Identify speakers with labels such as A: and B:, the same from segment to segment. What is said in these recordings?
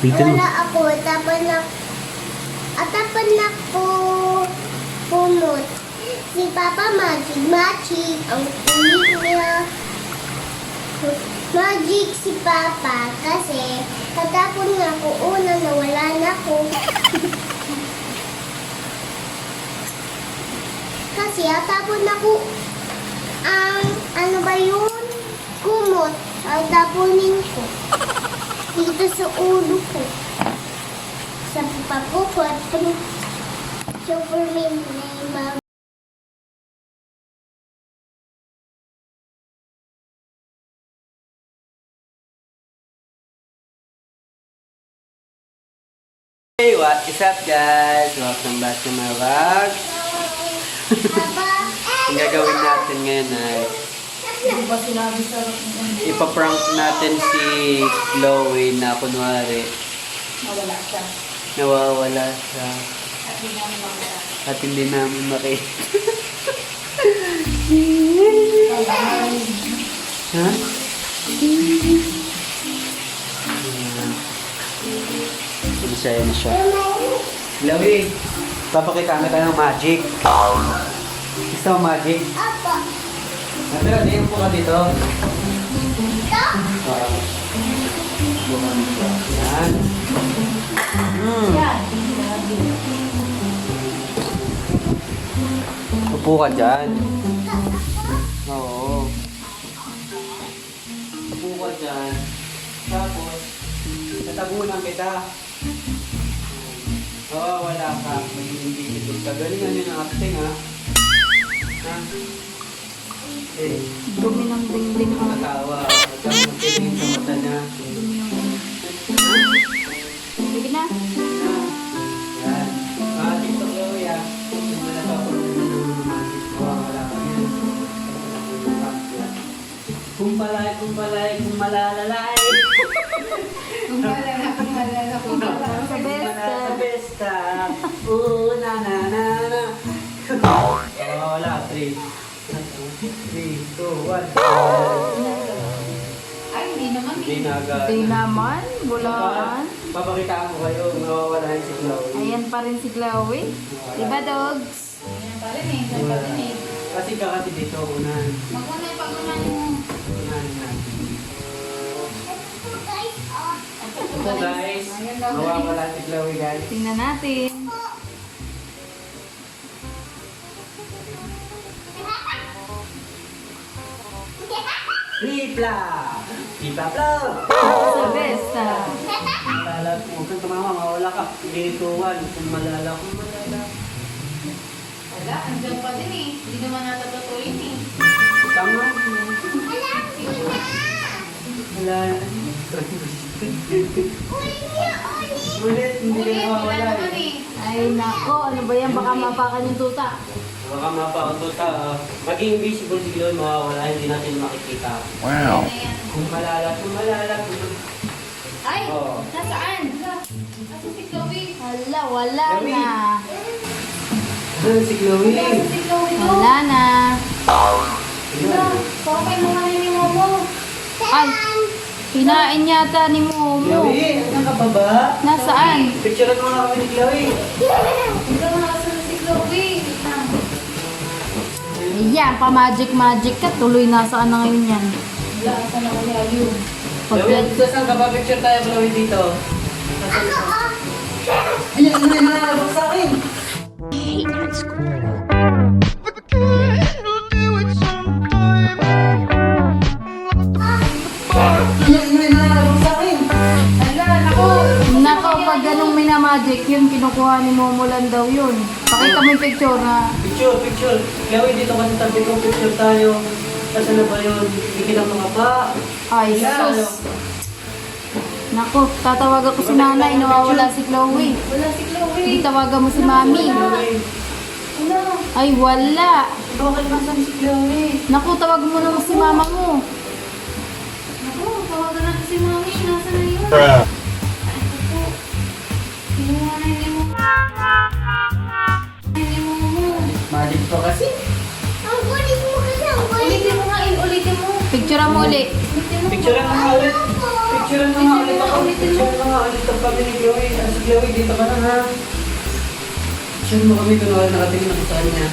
A: Dito mo.
B: Wala ako, tapan na, at tapan na ko pumot. Si Papa Magic, Magic, ang kulit niya. Magic si Papa kasi katapon na ko una nawala na ko. kasi atapon na ko ang ano ba yun? Kumot. Ang tapunin ko. Dito sa ulo ko. Sa papo ko at pag Superman na yung mga
A: Hey, what is up guys? Welcome back to my vlog. Ang gagawin natin ngayon ay
C: Hindi ba sinabi sa
A: ipaprank natin si Chloe na kunwari
C: nawala siya?
A: nawawala siya
C: At hindi namin makita.
A: at hindi namin makita. ha? Ayan. Masaya na siya. Chloe, papakita kita ng magic. Gusto mo magic?
B: Apa.
A: Natira, diyan po ka dito.
B: Ito?
A: Ah. Yan. Hmm. Upo ka dyan. Oo. Upo ka dyan. Tapos, tatabunan kita. Oo, wala ka. Magiging difficult ka. Galingan yun ang acting, ha? Ha?
C: Dumi ng dingding.
A: Huwag kang magkiling sa mata niya.
C: Sige na.
A: Yan. Ah, dito Chloe, ah. Yung mga napapanood mo ng mga mawawala ka yan. Kumpalay, kumpalay, kumalalay.
C: Kung malala, kung malala, kung malala. Sa besta.
A: Sa besta. Oo, na na na
C: hindi naman. Bulaan.
A: Papakitaan ko kayo, mawawala yun si Chloe.
C: Ayan pa rin si Chloe. Diba, dogs?
D: Ayan pa rin eh. Ayan pa rin eh.
A: Kasi kakati dito, unan.
D: Mag-unay pag-unay mo.
A: Unan natin.
B: Ito guys, oh.
A: Ito guys, mawawala si Chloe guys.
C: Tingnan natin.
A: Ripla! Ripla Plo!
C: Sa besta.
A: Malala, huwag kang tumama, mawala ka. Ginituan, kung malala, kung malala.
D: Wala, andyan pa din eh. Hindi naman natatutuin eh.
A: Tama.
B: Alam ko na.
A: Wala.
B: Niya, uli.
A: Ulit, hindi ka
D: Ulit, wala
A: nawawala eh.
D: eh.
C: Ay, nako. Ano ba yan? Baka mapakan yung tuta.
A: Baka mapautot ka. ah. Maging invisible si Chloe, mawawala, hindi natin makikita.
D: Na yan.
A: Kung malala, kung malala, kung...
D: Ay!
A: Oo.
D: Nasaan? Nasa si Chloe.
C: Hala, wala
A: Chloe.
C: na.
A: Ano si Chloe?
D: Nasa si Chloe to.
C: Wala na.
D: Wala. Pakay mo nga ni Momo.
C: Ay, kinain yata ni Momo.
A: Chloe, ano ka pa ba?
C: Nasaan?
A: Picture mo nga kami ni Chloe.
C: Ayan, pa-magic-magic ka. Tuloy nasaan na ngayon yan.
D: Wala, saan ako ni Ayu?
A: Chloe,
C: Pag
A: dito saan ka ba? Picture tayo, Chloe, dito. Ayan, ano yung nalabas sa akin? Ayan, ano yung nalabas sa akin?
D: Hala, naku.
C: Nako, pag ganong minamagic, yun, kinukuha ni Momo lang daw yun. Pakita mo yung picture na.
A: Picture, picture. Chloe, dito ka sa tabi ko. Picture tayo. Nasaan na ba yun? Hindi kita mga pa.
C: Ay,
A: Ayan,
C: sus. Nako, tatawagan ko si nanay, nawawala si Chloe.
D: Wala si Chloe.
C: Hindi tawagan mo si mami.
D: Wala.
C: Ay, wala.
A: bakit nasan si Chloe?
C: Naku, tawag mo naman si mama mo.
D: Naku, tawagan natin si Mami. Nasaan na yun?
A: Kami ni Chloe. Ano si Chloe, dito ka na ha. Diyan mo kami kung wala nakatingin ako sa kanya.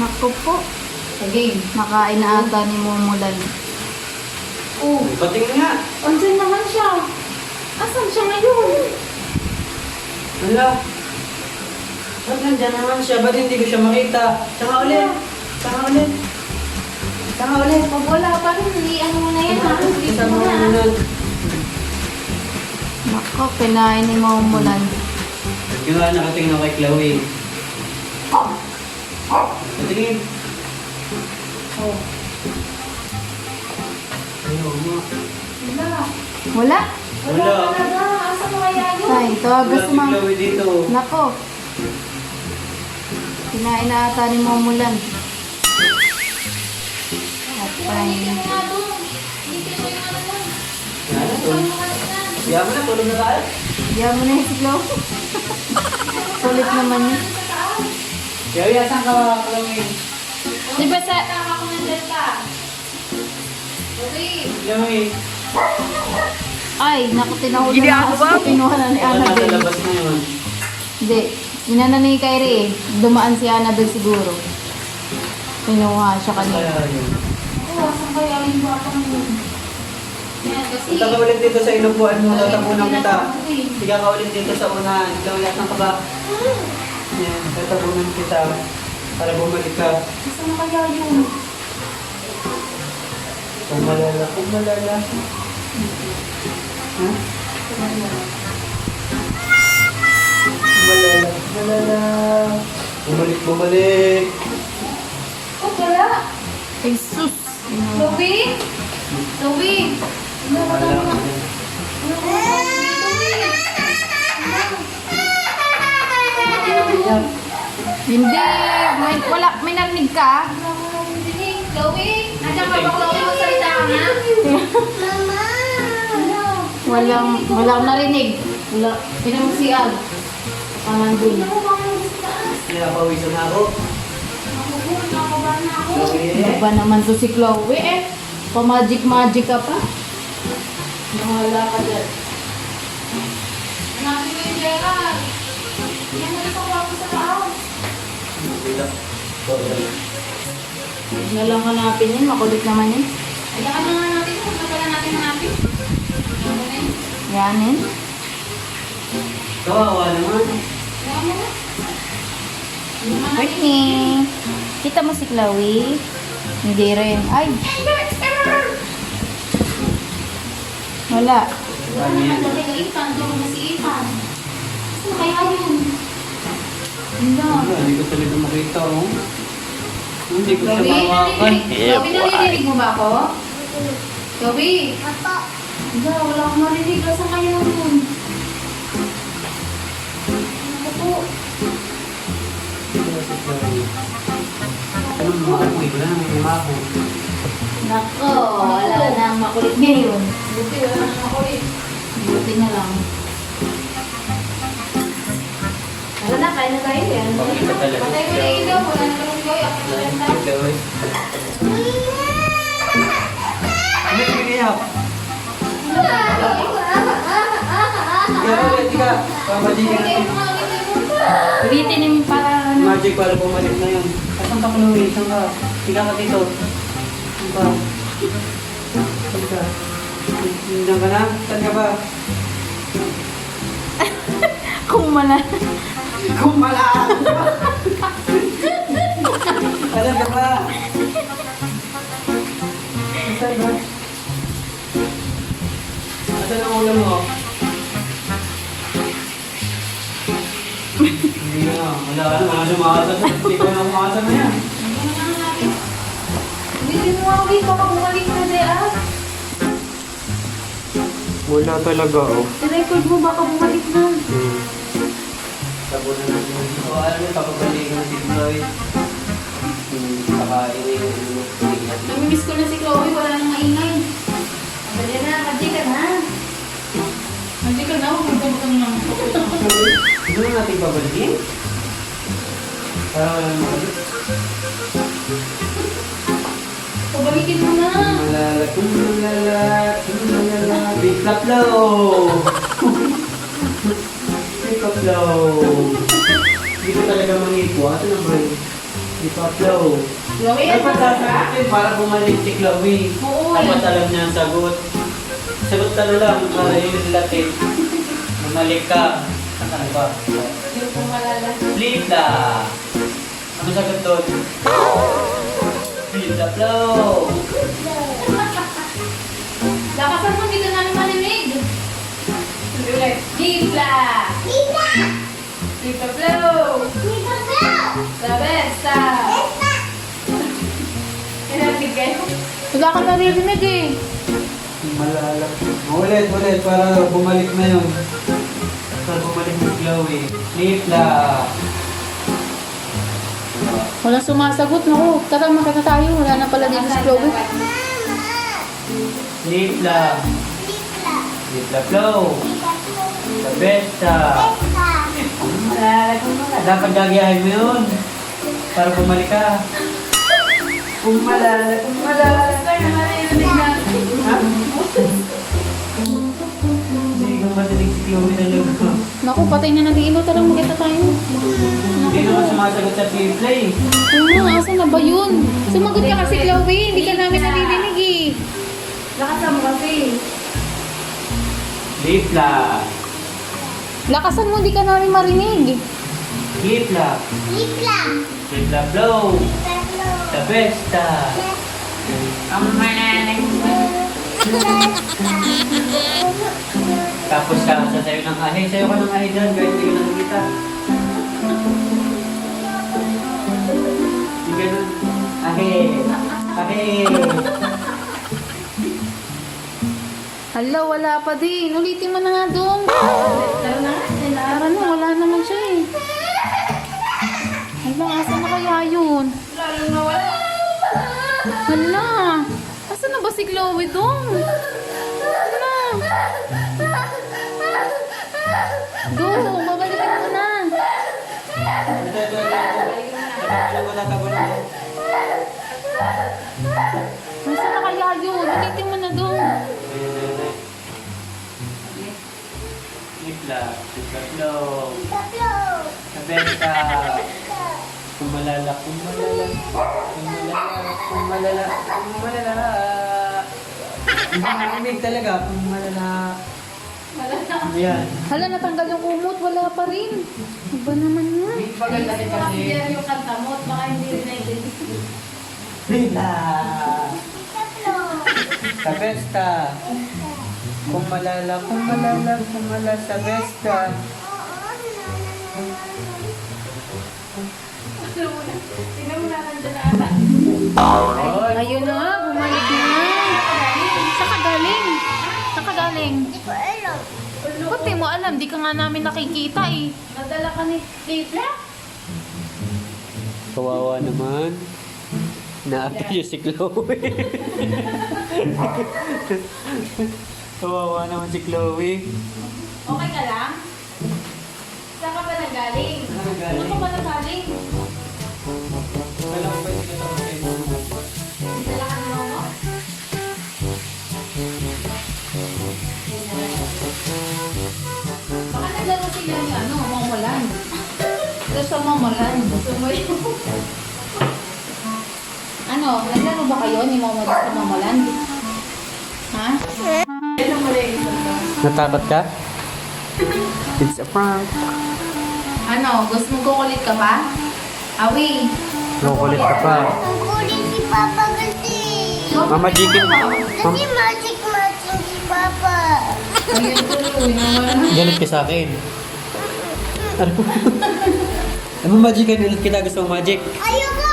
C: Naku po. Again, nakain na ata ni Mumulan.
D: Oh,
A: Patingin nga.
D: andyan naman siya. Asan siya ngayon?
A: Hala. Ba't nandyan naman siya? Ba't hindi ko siya makita? Saka ulit. Saka ulit. Saka ulit.
D: Pag wala pa rin, hindi ano mo na yan ha.
A: Kasama
D: mo na.
A: muna.
C: Naku, kinain ni Mumulan.
A: Ginawa nakatingin ako kay Chloe. Patingin.
D: Oh,
A: Ayaw mo.
D: wala.
C: Wala?
D: Wala
A: Wala.
D: Asan mo kaya yun?
C: Ay, tawagas
A: Wala si. Chloe dito.
C: Nako. Kinain na ata ni Mumulan. At
A: yan? Kaya mo na, tulog na tayo.
C: Diyan mo na yung si Chloe. Sulit naman yun.
D: Sa taas.
A: Chloe, asan ka Chloe?
C: Di ba sa...
D: Tama ko ng delta. Okay.
A: Chloe.
C: Ay, naku, tinahod na ako. Pinuha na ni Annabelle.
A: labas na yun.
C: Hindi. Inana ni Kyrie eh. Dumaan si Annabelle siguro. Pinuha siya kanina.
A: Yun.
D: Oh, asan kaya yung bata mo? Yan, kasi...
A: Punta ka ulit dito sa inupuan mo, tatapunan kita. Sige ka ulit dito sa unahan. Chloe, asan ka ba? Yan, tatapunan kita. Para bumalik ka.
D: Asan na kaya yun?
A: Kung malala, kung malala. Ha? Kung malala, kung malala. Bumalik, bumalik.
D: Oh, wala.
C: Jesus!
D: Chloe? Chloe? Ano, Wala. na. Ano? Ano?
C: Hindi! May, wala, may narinig ka?
D: Chloe? Nandiyan ka ba, Chloe? Magsalita ka na?
B: Mama!
D: Ano?
C: Walang, walang narinig. Wala.
D: Ano ang gusto taas?
A: Pinapawisan na ako.
D: Ako
C: Ano ba naman to si Chloe eh? Pa-magic-magic ka pa. Bahala ka dyan.
D: Hanapin mo yung Gerald. Yan na sa kwarto sa taas.
C: Huwag na lang hanapin yan. Makulit naman yan.
D: Ayakan na nga natin. Huwag na pala natin hanapin. Yun.
C: Yanin.
A: Kawawa naman.
D: Na. Hindi naman natin.
C: Kita mo si Chloe? Hindi rin. Ay! Wala.
A: Ano yan?
D: Dati kaya yun?
C: Hindi.
A: Wala, Hindi ko talaga makita, oh. Hindi ko siya mawakan.
D: Chloe, naririnig mo ba ako? Chloe?
B: Apo!
D: Hindi, wala akong marinig. Saan kaya yun? Ako po.
A: Mga apoy? Wala nang may mako.
C: Nako, wala na ang makulit ngayon.
D: Buti, wala nang makulit.
C: Buti na lang.
D: Wala na, kaya na tayo yan. Patay mo na yung ilaw. Wala na lang Chloe. Ako na lang tayo.
A: Ano yung iyak? Ikaw ulit, ikaw. Pamajikin
D: Ulitin
C: yung para ano.
A: Magic para bumalik na yun. Asan ka Chloe? Saan ka? Tika ka dito. Saan ka? Saan ka? Nandiyan ka na? Saan ka ba?
C: Kung mala.
A: Kung malaan! Saan ka ba? Saan ba? Asan ang ulam mo? Hindi na. Wala na. Mga sumakasap. Hindi ko na na yan.
D: Ano na natin? Ulitin mo nga, ulit. Baka bumalik na Gerald.
A: Wala talaga, oh.
D: I-record mo, baka bumalik na.
A: Tabunan natin. O, alam mo, papabalikan na si Floyd. Hmm, kakain na yung ano, tingnan.
D: Namimiss ko na si Chloe, wala nang maingay. Dali na, magic ka na. Magic ka na, huwag mo kang nang
A: Gusto na natin babalikin? Para wala nang mabalik.
D: Pabalikin mo na.
A: Malala kung flow! Flip flow! Hindi ko talaga mangipo. Ito naman. Flip flow.
D: Chloe,
A: Dapat sasagutin para bumalik si Chloe.
D: Oo,
A: Dapat alam niya ang sagot. Sagot ka na lang para yung latin. Bumalik ka. Ano ba?
D: Hindi ko malala.
A: Flip la. Ano sagot doon? The flow.
D: Lakasan mo, ka namin ulit. Gipla!
B: Tita!
D: Gipla flow!
B: Tita Blau!
D: La besta! Kayo? Wala ka naririnig eh.
A: Malala. Ulit, ulit para bumalik na yun. Para bumalik ni Chloe. Flip la.
D: Walang sumasagot. Naku, tara makita tayo. Wala na pala dito si Chloe.
B: Mama!
A: Flip la.
B: Tita!
A: Flip la flow. The besta. Dapat gagayahin mo yun. Para bumalik ka. Kung malala, kung malala. Ha? Hindi ko madinig si Chloe na lang.
D: Naku, patay na nag-iilaw. Tara makita tayo.
A: Hindi naman sumasagot sa play.
D: Oo, asan na ba yun? Sumagot ka kasi Chloe. Hindi ka namin naririnig eh. Lakasan mo kasi.
A: Flip la.
D: Lakasan mo, hindi ka namin marinig.
A: Flip la.
B: Tita!
A: Flip la flow.
B: Tita Blau!
A: The besta. Ang mananang Tapos ka sa sayo ng ahe. Sayo ka ng ahe dyan. Kahit hindi ko nakikita. Hindi ganun. Ahe. Ahe.
D: Hala, wala pa din. Ulitin mo na nga doon. Tara na Tara na, wala naman siya eh. Hala, asan na kaya yun? Lalo na wala. Hala, si Chloe doon? Hala. Doon, babalikan mo na. Asan na kaya yun? Ulitin mo na doon.
A: Flip la. Flip la flow.
B: Tita Blau!
A: The besta. Kung malala, kung malala, malala, kung malala, kung malala. Hindi narinig talaga, kung malala. Yan.
D: Hala, natanggal yung kumot. Wala pa rin. Iba naman yan.
A: Hindi pa ganda rin kasi.
D: yung kanta mo at baka hindi rin na-identify.
B: Blau!
A: Sa besta. Kung malala, kung malala, kung malala sa besta.
D: Ayun nga, na. Galing?
B: Hindi ko alam.
D: Ba't di mo alam? Di ka nga namin nakikita eh. Nadala ka ni Tita?
A: Kawawa naman. Naapil si Chloe. Kawawa naman si Chloe.
D: Okay ka lang? Saan ka ba nagaling?
A: Saan ka galing?
D: Saan ka ba nagaling? Ito sa Momoland. Sumayo. ano, naglaro ba kayo ni Momo sa Momoland? Ha?
A: Natakot ka? It's a prank.
D: Ano, gusto mong kukulit ka pa? Awi.
A: Nakukulit ka pa.
B: Ang kulit si Papa kasi.
A: Mama Jikin.
B: Kasi magic magic si Papa.
D: Ayun tuloy. naman.
A: Galit ka sa akin. Ano? Ano magic ka? Ulit kita gusto mong magic?
B: Ayoko!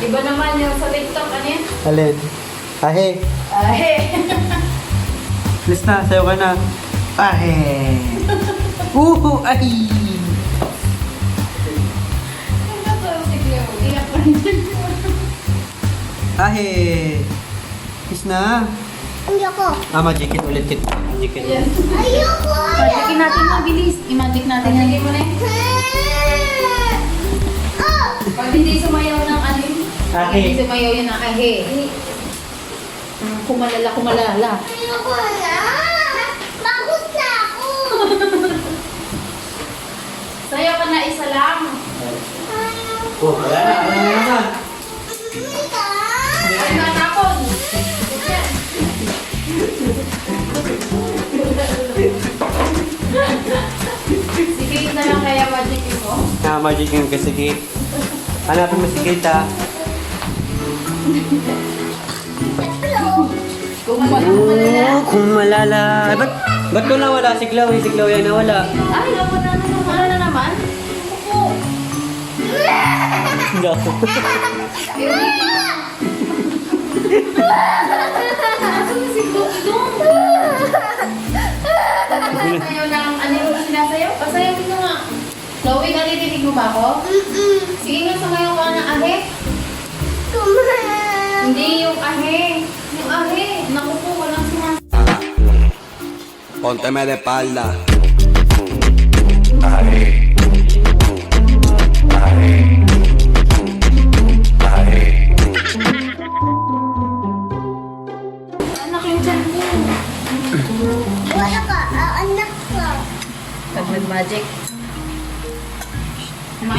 D: Iba naman yung sa TikTok, ano yan?
A: Alin? Ahe.
D: Ay.
A: Please na, sayo ka na. Ahe. Uhu, ay. Ahe. Please na.
B: Ayoko!
A: Ah, magic it ulit kit. Magic it.
B: Ayoko!
D: Magikin natin mo, bilis. I-magic natin. Magic mo na yun.
B: Oh!
D: Pag hindi sumayaw ng ano yun.
A: Ahe.
D: Hindi sumayaw yun ng ahe. Kumalala, kumalala.
B: Ayoko na. Pagod na ako.
D: Sayo ka na isa lang.
B: Ayoko.
A: Oh, wala na. Wala na
D: magic
A: yung kasi Kate. Hanapin mo si Kate ha.
D: Kung wala.
A: Oh, kung malala. Ay, ba't, ba't ko nawala si Chloe? Si Chloe ay nawala.
D: Ay, naman na naman. Ano na naman?
A: No.
D: Ayaw lang, ano yung sinasayaw? Nga. Chloe, naririnig mo ba ako?
B: Mm-mm.
D: Sige nga, sumayaw ka ng ahe.
B: Kumain.
D: Hindi, yung ahe. Yung ahe. Naku po, walang sinasayaw.
E: Pónteme de espalda.
D: Anak yung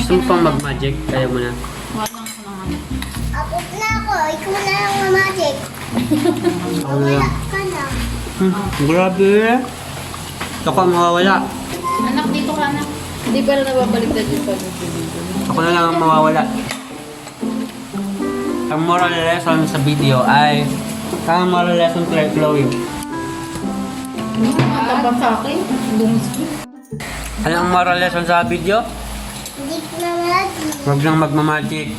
A: Gusto mo pang mag-magic? Kaya mo na.
D: Walang ko naman.
B: Abot na ako. Ikaw na lang mamagic.
A: Ako na lang.
B: Wala ka na.
A: Hmm, grabe. Ito ka mawawala.
D: Anak, dito ka anak. Hindi pa na nababaliktad yung pag
A: Ako na lang ang mawawala. Ang moral lesson sa video ay ang moral lesson kay Chloe.
D: Ko.
A: Ano ang moral lesson sa video?
B: Hindi ko na magic.
A: Huwag lang magmamagic.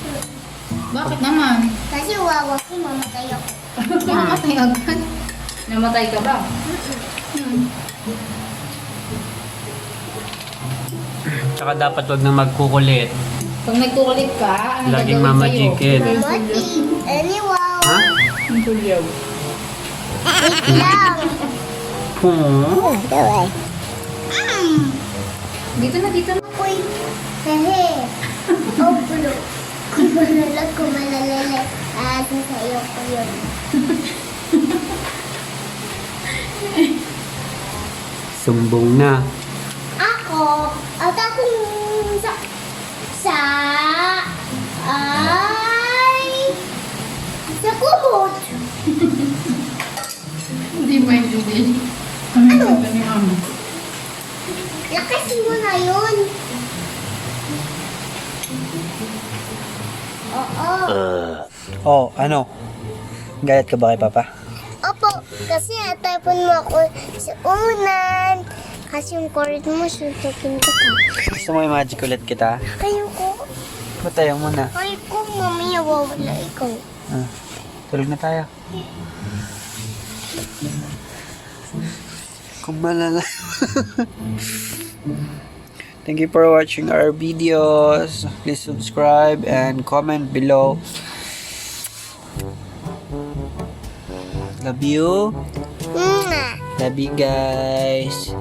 D: Bakit naman?
B: Kasi wawa ko mamatay ako.
D: Namatay agad. Namatay ka ba?
A: Tsaka dapat huwag na magkukulit.
D: Pag nagkukulit ka, ano
A: Laging
D: gagawin
A: mamagikin.
D: sa'yo?
B: Mamagic. Anywaw.
A: Ha?
D: Ang tulyaw.
B: Wait lang.
A: Hmm.
B: Mm.
D: Dito na, dito na.
B: Pulo. Kumalala, kumalalala. Ah, sasayo ko yun.
A: Sumbong na.
B: Ako, at akong sa, sa, ay, sa kumot.
D: Hindi maintindihan.
B: Ano?
D: ni mama?
B: Lakasin mo na yun. Oo.
A: Oh, ano? Galit ka ba kay Papa?
B: Opo, kasi natapon mo ako sa unan. Kasi yung cord mo, suntukin ko pa.
A: Gusto mo i-magic ulit kita?
B: Ayoko.
A: Patayo mo na.
B: Ay ko, mamaya wawala ikaw.
A: Ah, tulog na tayo. Kumalala. Thank you for watching our videos. Please subscribe and comment below. Love you. Love you guys.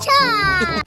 B: Ciao!